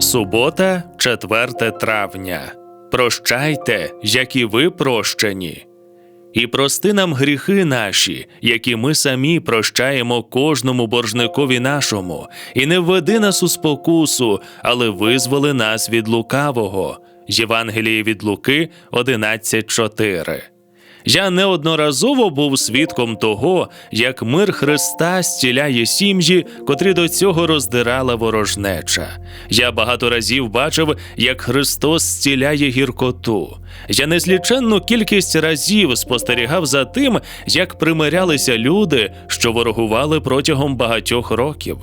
Субота, 4 травня. Прощайте, як і ви прощені. І прости нам гріхи наші, які ми самі прощаємо кожному боржникові нашому, і не введи нас у спокусу, але визволи нас від лукавого. Євангеліє від Луки 11.4 я неодноразово був свідком того, як мир Христа стіляє сім'ї, котрі до цього роздирала ворожнеча. Я багато разів бачив, як Христос стіляє гіркоту. Я незліченну кількість разів спостерігав за тим, як примирялися люди, що ворогували протягом багатьох років.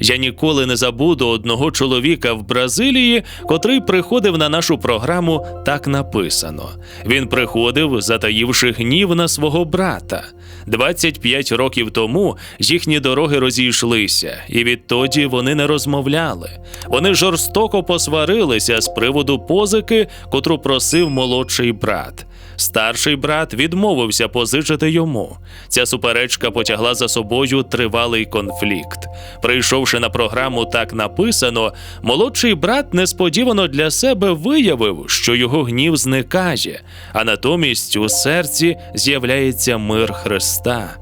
Я ніколи не забуду одного чоловіка в Бразилії, котрий приходив на нашу програму так написано. Він приходив, затаївши гнів на свого брата. 25 років тому їхні дороги розійшлися, і відтоді вони не розмовляли. Вони жорстоко посварилися з приводу позики, котру просив молодший брат. Старший брат відмовився позичити йому. Ця суперечка потягла за собою тривалий конфлікт. Прийшовши на програму так написано, молодший брат несподівано для себе виявив, що його гнів зникає, а натомість у серці з'являється мир Христа.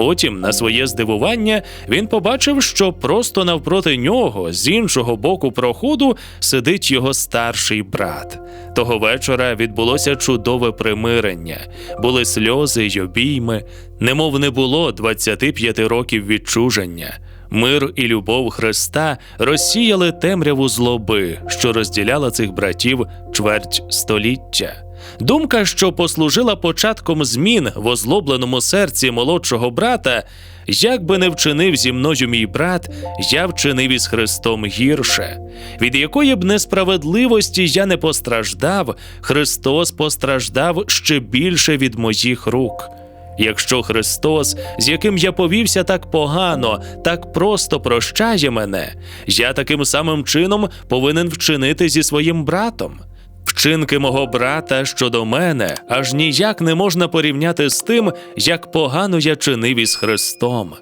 Потім, на своє здивування, він побачив, що просто навпроти нього, з іншого боку проходу, сидить його старший брат. Того вечора відбулося чудове примирення, були сльози й обійми, немов не було 25 років відчуження. Мир і любов Христа розсіяли темряву злоби, що розділяла цих братів чверть століття. Думка, що послужила початком змін в озлобленому серці молодшого брата, як би не вчинив зі мною мій брат, я вчинив із Христом гірше. Від якої б несправедливості я не постраждав, Христос постраждав ще більше від моїх рук. Якщо Христос, з яким я повівся так погано, так просто прощає мене, я таким самим чином повинен вчинити зі своїм братом. Вчинки мого брата щодо мене аж ніяк не можна порівняти з тим, як погано я чинив із Христом.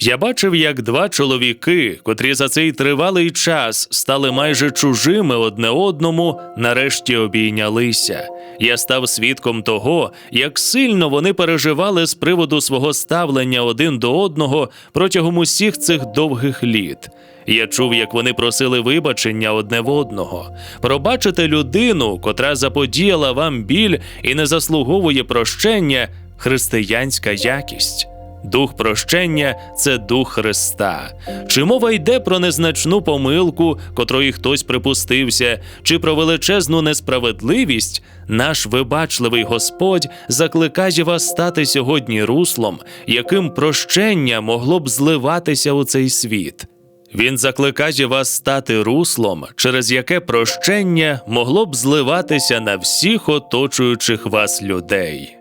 Я бачив, як два чоловіки, котрі за цей тривалий час стали майже чужими одне одному, нарешті обійнялися. Я став свідком того, як сильно вони переживали з приводу свого ставлення один до одного протягом усіх цих довгих літ. Я чув, як вони просили вибачення одне в одного. Пробачити людину, котра заподіяла вам біль і не заслуговує прощення, християнська якість. Дух прощення це дух Христа. Чи мова йде про незначну помилку, котрої хтось припустився, чи про величезну несправедливість, наш вибачливий Господь закликає вас стати сьогодні руслом, яким прощення могло б зливатися у цей світ. Він закликає вас стати руслом, через яке прощення могло б зливатися на всіх оточуючих вас людей.